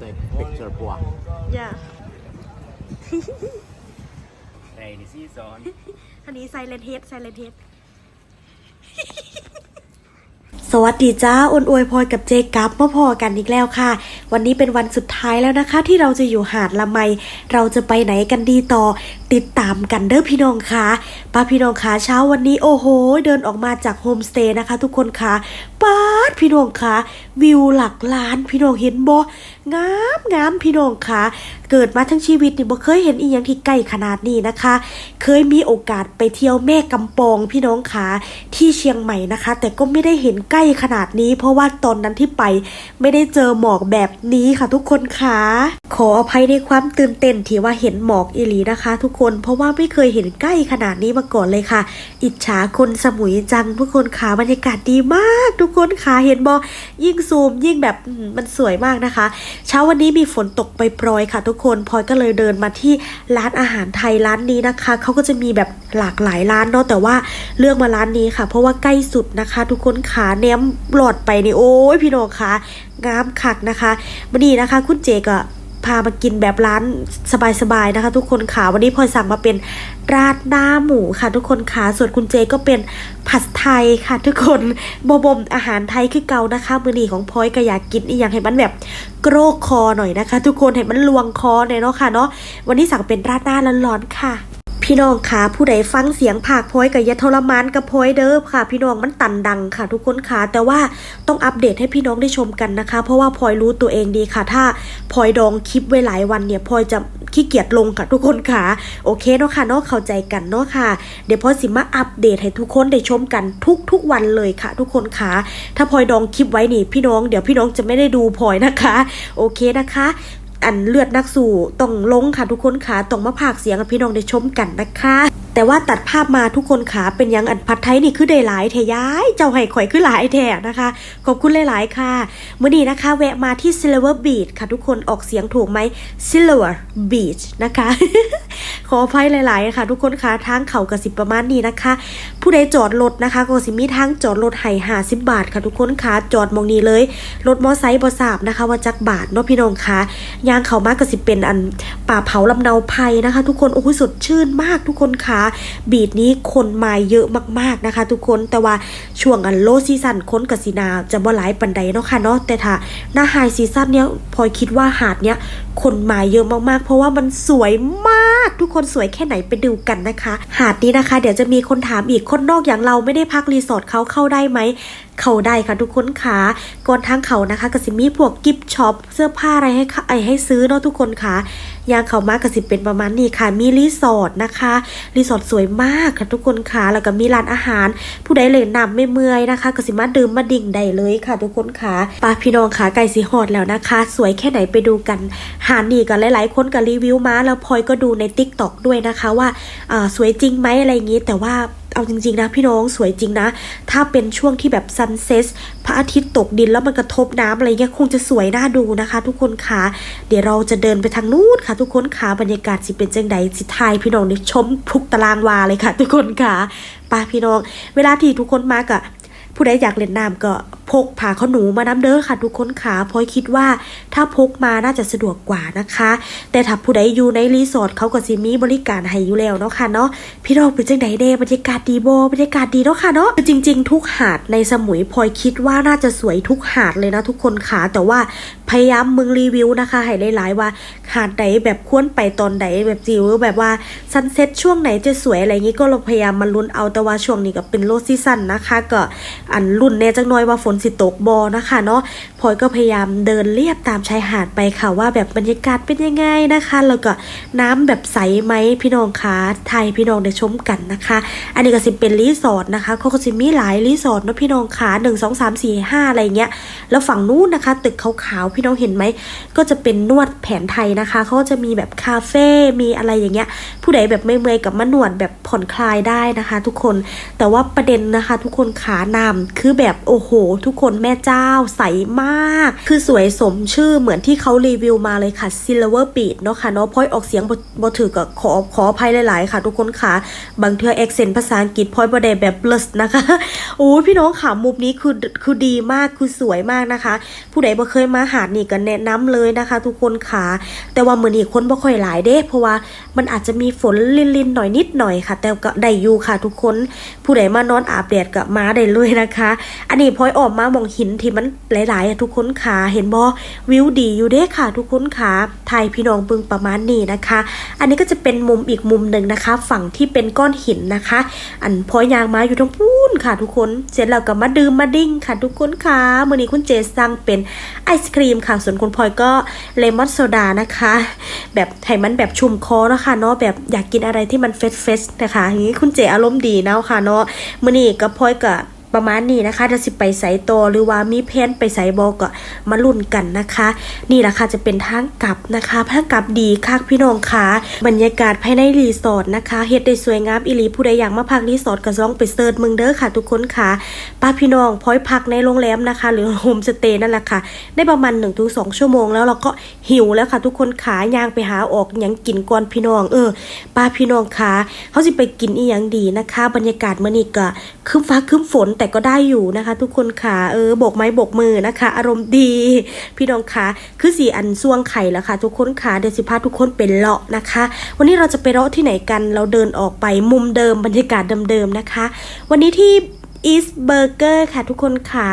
take picture ปัวอย่า Rainy season อันนี้ไซเลนเฮดไซเลนเฮดสวัสดีจ้าอ้นอวยพรกับเจกับมาพอกันอีกแล้วค่ะ วันนี้เป็นวันสุดท้ายแล้วนะคะ ที่เราจะอยู่หาดละไม เราจะไปไหนกันดีต่อ ติดตามกันเด้อพี่น้องค่ะป้าพี่น้องค่ะเช้าวันนี้โอ้โห เดินออกมาจากโฮมสเตย์นะคะ ทุกคนค่ะป้าดพี่น้องค่ะวิวหลักล้านพี่น้องเห็นบ่ งามงามพี่น้องคะเกิดมาทั้งชีวิตนี่บ่เคยเห็นอีหยังที่ใกล้ขนาดนี้นะคะ เคยมีโอกาสไปเที่ยวแม่กำปองพี่น้องคะที่เชียงใหม่นะคะ แต่ก็ไม่ได้เห็นใกล้ขนาดนี้ เพราะว่าตอนนั้นที่ไปไม่ได้เจอหมอกแบบนี้ค่ะ ทุกคนค่ะขออภัยในความตื่นเต้นที่ว่าเห็นหมอกอีหลีนะคะ ทุกคนเพราะว่าไม่เคยเห็นใกล้ขนาดนี้มาก่อนเลยค่ะ อิจฉาคนสมุยจังทุกคนค่ะบรรยากาศดีมาก ทุกคนค่ะเห็นบอยิ่งซูมยิ่งแบบมันสวยมากนะคะเช้าวันนี้มีฝนตกไปโปรยค่ะทุกคนพลอยก็เลยเดินมาที่ร้านอาหารไทยร้านนี้นะคะเขาก็จะมีแบบหลากหลายร้านเนาะแต่ว่าเลือกมาร้านนี้ค่ะ เพราะว่าใกล้สุดนะคะ ทุกคนขาเน้มหลอดไปนี่โอ้ยพี่น้องคะงามคักนะคะวันนี้นะคะ คุณเจก็ พามากินแบบร้านสบายๆนะคะ ทุกคนขาวันนี้พลอยสั่งมาเป็นราดหน้าหมูค่ะ ทุกคนขาส่วนคุณเจก็เป็นผัดไทยค่ะ ทุกคนบมอาหารไทยคือเก่านะคะมือนีของพลอยก็อยากกินอีกอย่างให้มันแบบโกรกคอหน่อยนะคะ ทุกคนให้มันลวงคอหน่อยเนาะค่ะเนาะวันนี้สั่งเป็นราดหน้าร้อนๆค่ะ พี่น้องคะผู้ใดฟังเสียงผากพอยกับยาทรมานกับพอยเด้อค่ะ พี่น้องมันตันดังค่ะ ทุกคนค่ะแต่ว่าต้องอัปเดตให้พี่น้องได้ชมกันนะคะ เพราะว่าพลอยรู้ตัวเองดีค่ะ ถ้าพลอยดองคลิปไว้หลายวันเนี่ยพลอยจะขี้เกียจลงค่ะทุกคนค่ะโอเคเนาะค่ะเนาะเข้าใจกันเนาะค่ะ เดี๋ยวพอสิมาอัปเดตให้ทุกคนได้ชมกันทุกๆวันเลยค่ะ ทุกคนค่ะถ้าพลอยดองคลิปไว้นี่พี่น้องเดี๋ยวพี่น้องจะไม่ได้ดูพลอยนะคะ โอเคนะคะ อันเลือดนักสู่ต้องลงค่ะทุกคนค่ะต้องมาภากเสียงกับพี่น้องได้ชมกันนะคะ แต่ว่าตัดภาพมาทุกคนขาเป็นยังอันพัดไทยนี่คือได้หลายแทย้าย เจ้าไห้ข่อยคือหลายแทนะคะ ขอบคุณหลาย ๆ ค่ะมื่อนี้นะคะ แวะมาที่ Silver Beach ค่ะทุกคนออกเสียงถูกไหม Silver Beach นะคะ ขออภัยหลาย ๆ ค่ะ ทุกคนคะทางเขากระสิบประมาณนี้นะคะ ผู้ใดจอดรถนะคะก็สิมีทางจอดรถไห้หาสิบบาทค่ะทุกคนคะจอดมองนี้เลยรถมอไซค์บอสาบนะคะ ว่าจักบาทเนาะพี่น้องคะยางเขามากก็สิบเป็นอันป่าเผาลำเนาไพรนะคะ ทุกคนโอ้โหสดชื่นมากทุกคนคะบีดนี้คนมาเยอะมากๆนะคะ ทุกคนแต่ว่าช่วงอันโลซีซันค้นกับสีนาจะบ่หลายปันใดเนาะค่ะเนาะแต่ถ้าหน้าไฮซีซันเนี้ยพลอยคิดว่าหาดเนี้ยคนมาเยอะมากๆ เพราะว่ามันสวยมากทุกคนสวยแค่ไหนไปดูกันนะคะ หาดนี้นะคะ เดี๋ยวจะมีคนถามอีกคนนอกอย่างเราไม่ได้พักรีสอร์ทเขาเข้าได้ไหม เขาได้ค่ะทุกคนค่ะก่อนทางเขานะคะกสิมีพวกกิฟช็อปเสื้อผ้าอะไรให้ค่ะไอให้ซื้อเนาะทุกคนค่ะยางเขามากกสิเป็นประมาณนี้ค่ะ มีรีสอร์ทนะคะรีสอร์ทสวยมากค่ะทุกคนค่ะแล้วก็มีร้านอาหาร ผู้ใดเลยนำไม่เมื่อยนะคะกสิมาดื่มมาดิ่งได้เลยค่ะ ทุกคนค่ะปาพี่น้องค่ะไก่สีหอดแล้วนะคะ สวยแค่ไหนไปดูกันหานี่กันหลายๆ คนก็รีวิวมาแล้วพลอยก็ดูในติ๊กต็อกด้วยนะคะว่าอ่าสวยจริงไหมอะไรอย่างนี้แต่ว่า เอาจริง ๆ นะพี่น้องสวยจริงนะ ถ้าเป็นช่วงที่แบบซันเซ็ตพระอาทิตย์ตกดินแล้วมันกระทบน้ำอะไรเงี้ยคงจะสวยน่าดูนะคะ ทุกคนค่ะเดี๋ยวเราจะเดินไปทางนู้นค่ะ ทุกคนค่ะบรรยากาศสิเป็นจังใดสิทายพี่น้องได้ชมทุกตารางวาเลยค่ะ ทุกคนค่ะไป้าพี่น้อง เวลาที่ทุกคนมากะผู้ใดอยากเล่นน้ำก็ พกผ้าขาวหนูมาน้ำเด้อค่ะทุกคนค่ะพราะคิดว่าถ้าพกมาน่าจะสะดวกกว่านะคะ แต่ถ้าผู้ใดอยู่ในรีสอร์ทเขาก็สิมีบริการให้อยู่แล้วเนาะค่ะเนาะพี่น้องเป็นจังไดเด้บรรยากาศดีโบบรรยากาศดีเนาะค่ะเนาะจริง ๆ ทุกหาดในสมุยพลอยคิดว่าน่าจะสวยทุกหาดเลยนะทุกคนค่ะแต่ว่าพยายามมึงรีวิวนะคะให้หลายๆว่าหาดไหนแบบควรไปตอนไหนแบบจิ๋วแบบว่าซันเซ็ตช่วงไหนจะสวยอะไรอย่างงี้ก็เราพยายามมาลุ้นเอาแต่ว่าช่วงนี้ก็เป็นโลซีซันนะคะ ก็อันรุ่นแน่จังน้อยว่าฝนสิตกบอนะคะเนาะพลอยก็พยายามเดินเลียบตามชายหาดไปค่ะว่าแบบบรรยากาศเป็นยังไงนะคะ แล้วก็น้ำแบบใสไหมพี่น้องคะไทยพี่น้องได้ชมกันนะคะ อันนี้ก็สิเป็นรีสอร์ทนะคะเขาก็สิมีหลายรีสอร์ทเนาะพี่น้องคะหนึ่งสองสามสี่ห้าอะไรเงี้ยแล้วฝั่งนู้นนะคะ ตึกขาวๆพี่น้องเห็นไหมก็จะเป็นนวดแผนไทยนะคะเขาจะมีแบบคาเฟ่มีอะไรอย่างเงี้ย ผู้ใดแบบไม่เมื่อยกับมานวดแบบผ่อนคลายได้นะคะ ทุกคนแต่ว่าประเด็นนะคะ ทุกคนขานำคือแบบโอ้โหทุกทุกคนแม่เจ้าใสมาก คือสวยสมชื่อเหมือนที่เขารีวิวมาเลยค่ะ Silver Beat เนาะค่ะเนาะพอยออกเสียงบ่บ่ถือก็ขอขออภัยหลาย ๆ ค่ะ ทุกคนค่ะ บางเทือเอ็กเซนภาษาอังกฤษพอยบ่ได้แบบเบลสนะคะโอ้พี่น้องค่ะมุมนี้คือคือดีมากคือสวยมากนะคะ ผู้ใดบ่เคยมาหาดนี่ก็แนะนำเลยนะคะ ทุกคนค่ะ แต่ว่ามือนี้คนบ่ค่อยหลายเด้ เพราะว่ามันอาจจะมีฝนลินๆหน่อยนิดหน่อยค่ะ แต่ก็ได้อยู่ค่ะ ทุกคนผู้ใดมานอนอาบแดดก็มาได้เลยนะคะ อันนี้พอยออกมามองหินที่มันหลาย ๆอะทุกคนค่ะเห็นบ่วิวดีอยู่เด้ค่ะ ทุกคนค่ะไทยพี่น้องเบึงประมาณนี้นะคะ อันนี้ก็จะเป็นมุมอีกมุมหนึ่งนะคะ ฝั่งที่เป็นก้อนหินนะคะ อันพลอยยางมาอยู่ตรงพูนค่ะ ทุกคนเสร็จแล้วก็มาดื่มมาดิ้งค่ะ ทุกคนค่ะมื้อนี้คุณเจสั่งเป็นไอศครีมค่ะ ส่วนคุณพลอยก็เลมอนโซดานะคะ แบบให้มันแบบชุ่มคอนะคะเนาะแบบอยากกินอะไรที่มันเฟสเฟสนะคะอย่างนี้คุณเจอารมณ์ดีเนาะค่ะเนาะมื้อนี้ก็พลอยก็ ประมาณนี้นะคะจะสิไปใส่ตัวหรือว่ามีแพนไปใส่บอก็มาลุ้นกันนะคะ นี่แหละค่ะจะเป็นทางกลับนะคะทางกลับดีค่ะพี่น้องค่ะบรรยากาศภายในรีสอร์ทนะคะเฮ็ดได้สวยงามอีหลีผู้ใดอยากมาพักรีสอร์ทก็ลองไปเสิร์ชมืองเด้อค่ะ ทุกคนค่ะป้าพี่น้องพอยพักในโรงแรมนะคะ หรือโฮมสเตย์นั่นแหละค่ะ ได้ประมาณ1-2 ชั่วโมง แล้วเราก็หิวแล้วค่ะ ทุกคนขาย่างไปหาออกหยังกินก่อนพี่น้องเออป้าพี่น้องค่ะเขาสิไปกินอีหยังดีนะคะ บรรยากาศมื้อนี้ก็คึ้มฟ้าคึ้มฝนแต่ก็ได้อยู่นะคะ ทุกคนค่ะเออโบกไม้โบกมือนะคะ อารมณ์ดี พี่น้องคะคือสีอันซ่วงไข่แล้วค่ะ ทุกคนค่ะเดี๋ยวสิพาทุกคนเป็นเลาะนะคะ วันนี้เราจะไปเลาะที่ไหนกันเราเดินออกไปมุมเดิมบรรยากาศเดิมๆนะคะ วันนี้ที่ อีสเบอร์เกอร์ค่ะทุกคนค่ะ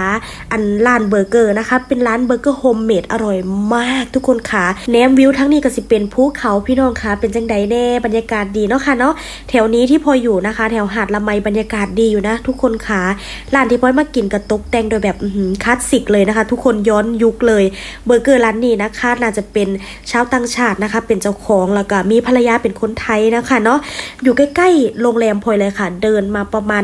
อันร้านเบอร์เกอร์นะคะเป็นร้านเบอร์เกอร์โฮมเมดอร่อยมากทุกคนค่ะแนมวิวทั้งนี้ก็สิเป็นภูเขาพี่น้องค่ะเป็นจังใดแน่บรรยากาศดีเนาะค่ะเนาะแถวนี้ที่พออยู่นะคะ แถวหาดละไมบรรยากาศดีอยู่นะ ทุกคนค่ะร้านที่พอยมากินกระตกแต่งโดยแบบคลาสสิกเลยนะคะ ทุกคนย้อนยุคเลยเบอร์เกอร์ร้านนี้นะคะน่าจะเป็นชาวต่างชาตินะคะ เป็นเจ้าของแล้วก็มีภรรยาเป็นคนไทยนะคะเนาะอยู่ใกล้ๆโรงแรมพลอยเลยค่ะ เดินมาประมาณ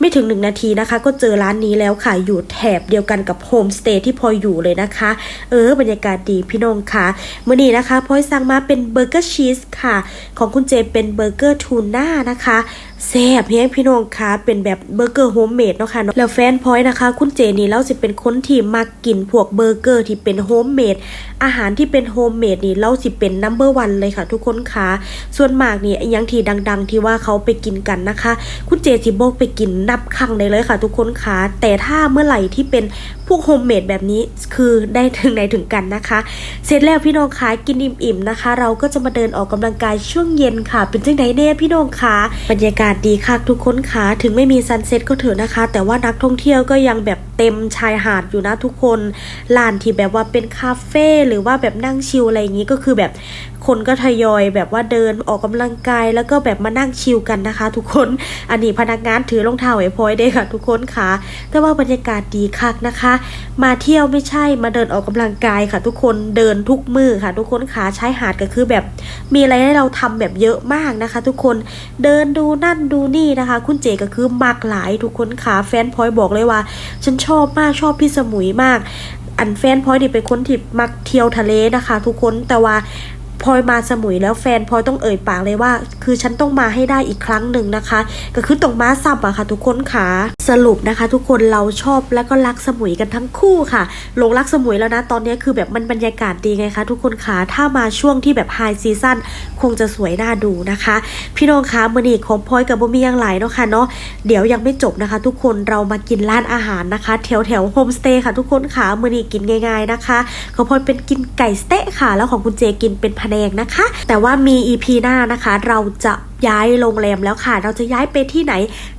ไม่ถึงหนึ่งนาทีนะคะ ก็เจอร้านนี้แล้วค่ะ อยู่แถบเดียวกันกับโฮมสเตย์ที่พลอยอยู่เลยนะคะ เออบรรยากาศดีพี่น้องค่ะมื่อนี้นะคะพลอยสั่งมาเป็นเบอร์เกอร์ชีสค่ะ ของคุณเจเป็นเบอร์เกอร์ทูน่านะคะ แซ่บเพียงพี่น้องค่ะเป็นแบบเบอร์เกอร์โฮมเมดเนาะค่ะเนาะแล้วแฟนพอยนะคะ คุณเจนี่แล้วสิเป็นคนที่มักกินพวกเบอร์เกอร์ที่เป็นโฮมเมดอาหารที่เป็นโฮมเมดนี่เราสิเป็นนัมเบอร์วันเลยค่ะทุกคนค่ะส่วนมากนี่ยังที่ดัง ๆ ที่ว่าเขาไปกินกันนะคะ คุณเจจิโบกไปกินนับครั้งได้เลยค่ะ ทุกคนค่ะแต่ถ้าเมื่อไหร่ที่เป็นพวกโฮมเมดแบบนี้คือได้ถึงไหนถึงกันนะคะ เสร็จแล้วพี่น้องคะกินอิ่มๆนะคะ เราก็จะมาเดินออกกำลังกายช่วงเย็นค่ะ เป็นจังไดเน่พี่น้องคะบรรยากาศดีค่ะทุกคนค่ะถึงไม่มีซันเซ็ตก็เถอะนะคะ แต่ว่านักท่องเที่ยวก็ยังแบบเต็มชายหาดอยู่นะทุกคนลานที่แบบว่าเป็นคาเฟ่หรือว่าแบบนั่งชิลอะไรอย่างนี้ก็คือแบบ คนก็ทยอยแบบว่าเดินออกกำลังกายแล้วก็แบบมานั่งชิลกันนะคะ ทุกคนอันนี้พนักงานถือรองเท้าไว้พลอยได้ค่ะ ทุกคนค่ะแต่ว่าบรรยากาศดีคักนะคะ มาเที่ยวไม่ใช่มาเดินออกกำลังกายค่ะ ทุกคนเดินทุกมือค่ะ ทุกคนค่ะใช้หาดก็คือแบบมีอะไรให้เราทำแบบเยอะมากนะคะ ทุกคนเดินดูนั่นดูนี่นะคะ คุณเจก็คือมากหลายทุกคนค่ะแฟนพลอยบอกเลยว่า ฉันชอบมากชอบพี่สมุยมากอันแฟนพอยนี่เป็นคนที่มักเที่ยวทะเลนะคะ ทุกคนแต่ว่า พลอยมาสมุยแล้วแฟนพลอยต้องเอ่ยปากเลยว่า คือฉันต้องมาให้ได้อีกครั้งหนึ่งนะคะ ก็คือต้องม้าซับอะค่ะ ทุกคนค่ะสรุปนะคะ ทุกคนเราชอบแล้วก็รักสมุยกันทั้งคู่ค่ะลงรักสมุยแล้วนะตอนนี้คือแบบมันบรรยากาศดีไงคะ ทุกคนค่ะถ้ามาช่วงที่แบบไฮซีซั่นคงจะสวยน่าดูนะคะ พี่น้องคะมือนีของพลอยกับบุมียังหลายเนาะค่ะเนาะเดี๋ยวยังไม่จบนะคะ ทุกคนเรามากินร้านอาหารนะคะแถวแถวโฮมสเตย์ค่ะ ทุกคนค่ะมือนีกินง่าย ๆนะคะของพลอยเป็นกินไก่สเต๊ะค่ะ แล้วของคุณเจกินเป็นพะแนงนะคะ แต่ว่ามี EP หน้านะคะ เราจะย้ายโรงแรมแล้วค่ะ เราจะย้ายไปที่ไหน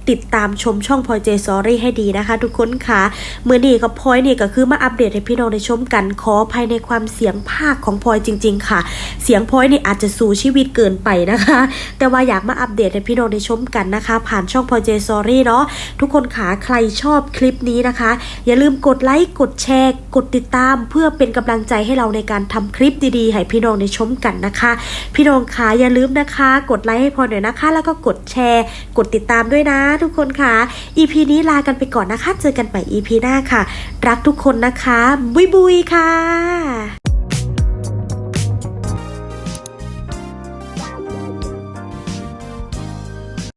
ติดตามชมช่องพลอยเจซอรี่ให้ดีนะคะ ทุกคนค่ะเมื่อนี้กับพลอยนี่ก็คือมาอัปเดตให้พี่น้องได้ชมกันขอภายในความเสียงภาคของพลอยจริง ๆ ค่ะ เสียงพลอยนี่อาจจะสู่ชีวิตเกินไปนะคะ แต่ว่าอยากมาอัปเดตให้พี่น้องได้ชมกันนะคะ ผ่านช่องพลอยเจซอรี่เนาะทุกคนค่ะใครชอบคลิปนี้นะคะ อย่าลืมกดไลค์กดแชร์ กดติดตาม เพื่อเป็นกำลังใจให้เราในการทำคลิปดีๆให้พี่น้องได้ชมกันนะคะ พี่น้องค่ะอย่าลืมนะคะ กดไลค์ให้พลอยหน่อยนะคะ แล้วก็กดแชร์ กดติดตามด้วยนะทุกคนค่ะ EP นี้ลากันไปก่อนนะคะ เจอกันใหม่ EP หน้าค่ะ รักทุกคนนะคะ บุยบุยค่ะ